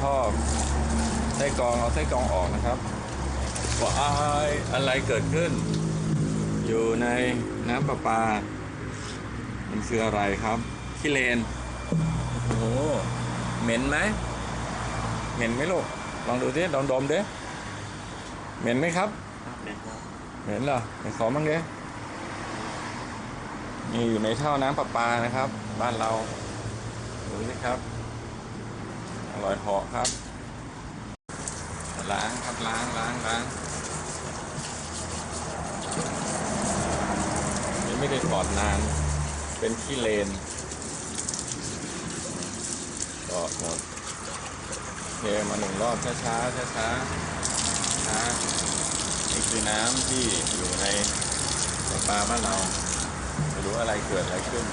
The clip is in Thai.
ท่อไส้กรองเอาไส้กรองออกนะครับว่าอะไรเกิดขึ้น อยู่ในน้ำประปา มันคืออะไรครับขี้เลนโอ้โหเหม็นไหมเหม็นไหมลูกลองดูดิลองดมดิเหม็นไหมครับเหม็นเหรอไหนขอมั่งดินี่อยู่ในท่อน้ำประปานะครับ บ้านเราดูสิครับ อร่อยเหาะครับ ล้างครับล้างล้างล้างนี่ไม่ได้ถอดนาน เป็นขี้เลนก็หมดเทมาหนึ่งรอบช้าช้าช้าช้าๆช้านี่คือน้ำที่อยู่ในประปาบ้านเราไม่รู้อะไรเกิดอะไรขึ้น